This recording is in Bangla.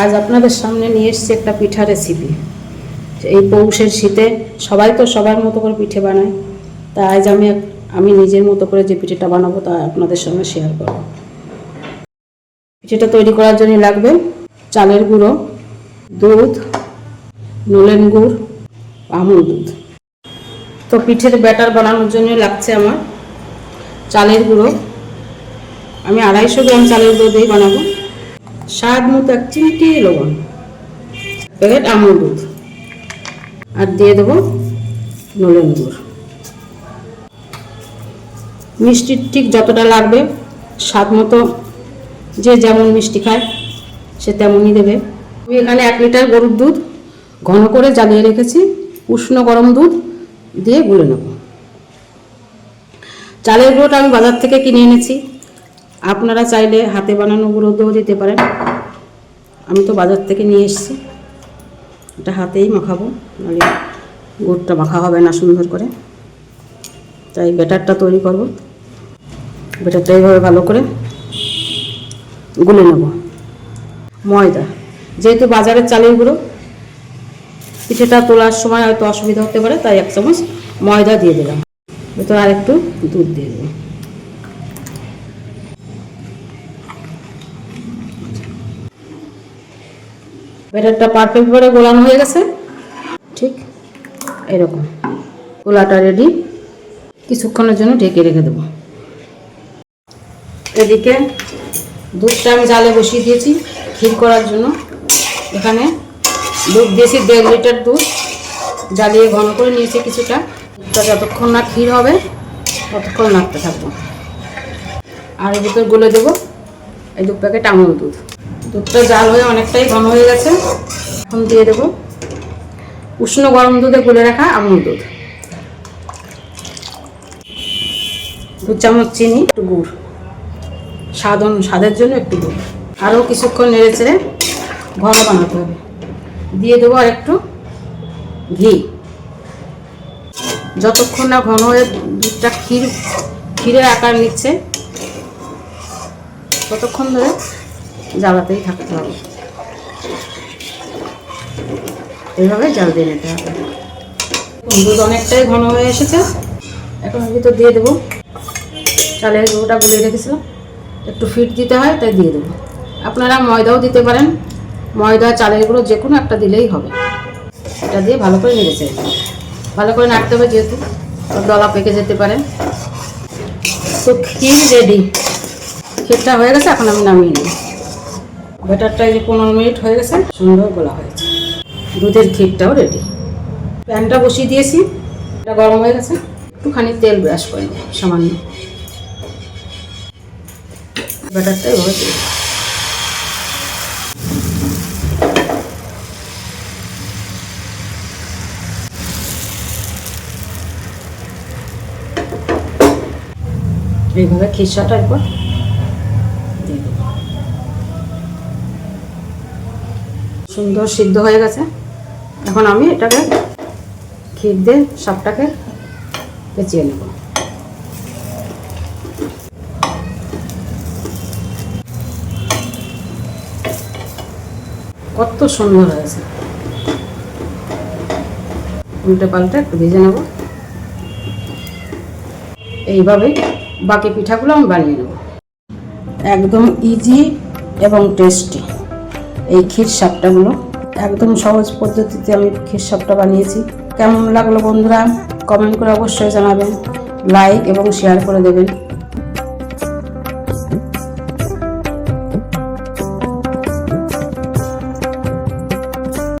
আজ আপনাদের সামনে নিয়ে এসেছি একটা পিঠা রেসিপি এই পৌষের শীতে সবাই তো সবার মতো করে পিঠে বানায়। তা আজ আমি আমি নিজের মতো করে যে পিঠেটা বানাবো তা আপনাদের সঙ্গে শেয়ার করব। পিঠেটা তৈরি করার জন্য লাগবে চালের গুঁড়ো, দুধ নলেন গুড়, আমুল দুধ। তো পিঠের ব্যাটার বানানোর জন্য লাগছে আমার চালের গুঁড়ো। আমি আড়াইশো গ্রাম চালের গুঁড়ো দিয়ে বানাবো। স্বাদ মতো এক চিমটি লবণ। প্যাকেট আমুল দুধ। আর দিয়ে দেবো নলেন গুড়। মিষ্টি ঠিক যতটা লাগবে, স্বাদ মতো যে যেমন মিষ্টি খায়, সে তেমনই দেবে। আমি এখানে এক লিটার গরুর দুধ ঘন করে জ্বালিয়ে রেখেছি। উষ্ণ গরম দুধ দিয়ে গুলে নেব। চালের গুঁড়োটা আমি বাজার থেকে কিনে এনেছি। আপনারা চাইলে হাতে বানানো গুঁড়ো দিয়েও দিতে পারেন। আমি তো বাজার থেকে নিয়ে এসেছি। এটা হাতেই মাখাবো, নাহলে গুড়টা মাখা হবে না সুন্দর করে। তাই ব্যাটারটা তৈরি করব। ব্যাটারটা এইভাবে ভালো করে গুলে নেব। ময়দা, যেহেতু বাজারের চালের গুঁড়ো, পিঠেটা তোলার সময় হয়তো অসুবিধা হতে পারে, তাই এক চামচ ময়দা দিয়ে দিলাম। ভেতরে আর একটু দুধ দিয়ে দেবো। ব্যাটারটা পারফেক্ট করে গোলানো হয়ে গেছে। ঠিক এরকম। গোলাটা রেডি কিছুক্ষণের জন্য ঢেকে রেখে দেবো। এদিকে দুধটা আমি জালে বসিয়ে দিয়েছি ক্ষীর করার জন্য। এখানে দুধ দিয়েছি দেড় লিটার দুধ। জ্বালিয়ে ঘন করে নিয়েছি কিছুটা। দুধটা যতক্ষণ না ক্ষীর হবে, ততক্ষণ নাড়তে থাকব। আর ভিতর গুলে দেবো। এই দু প্যাকেট আমুল দুধ। দুধটা জাল হয়ে অনেকটাই ঘন হয়ে গেছে। এখন দিয়ে দেবো উষ্ণ গরম দুধে গুলে রাখা আমুল দুধ। দু চামচ চিনি, একটু গুড়। স্বাদ স্বাদের জন্য একটু গুড়। আরও কিছুক্ষণ নেড়ে চেড়ে ঘন বানাতে হবে। দিয়ে দেবো আর একটু ঘি। যতক্ষণ না ঘন হয়ে দুধটা ক্ষীর, ক্ষীরের আকার নিচ্ছে, ততক্ষণ ধরে জ্বালাতেই থাকতে হবে। এইভাবে জাল দিয়ে নিতে হবে। দুধ অনেকটাই ঘন হয়ে এসেছে। এখন ভিতর দিয়ে দেবো। চালের গুঁড়োটা গুলিয়ে রেখেছিলাম। একটু ফিট দিতে হয়, তাই দিয়ে দেবো। আপনারা ময়দাও দিতে পারেন। ময়দা, চালের গুঁড়ো যে কোনো একটা দিলেই হবে। এটা দিয়ে ভালো করে নেড়েছে ভালো করে নাড়তে হবে যেহেতু। দলা পেকে যেতে পারে। তো ক্ষীর রেডি ক্ষীরটা হয়ে গেছে, এখন আমি নামিয়ে নিই ব্যাটারটা যে পনেরো মিনিট হয়ে গেছে, সুন্দর গোলা হয়েছে। দুধের ক্ষীরটাও রেডি প্যানটা বসিয়ে দিয়েছি, এটা গরম হয়ে গেছে। একটুখানি তেল ব্রাশ করে নেব, সামান্য। ব্যাটারটা এভাবে দেব। এইভাবে খিসাটা এরপর দিয়ে দেব সুন্দর সিদ্ধ হয়ে গেছে। এখন আমি এটাকে ক্ষীর দিয়ে সবটাকে পেঁচিয়ে নেব। কত সুন্দর হয়েছে। উল্টে পাল্টে একটু ভেজে নেব। এইভাবে বাকি পিঠাগুলো আমি বানিয়ে নেব। একদম ইজি এবং টেস্টি এই ক্ষীর সাপটাগুলো। একদম সহজ পদ্ধতিতে আমি ক্ষীর সাপটা বানিয়েছি। কেমন লাগল বন্ধুরা? কমেন্ট করে অবশ্যই জানাবেন। লাইক এবং শেয়ার করে দেবেন।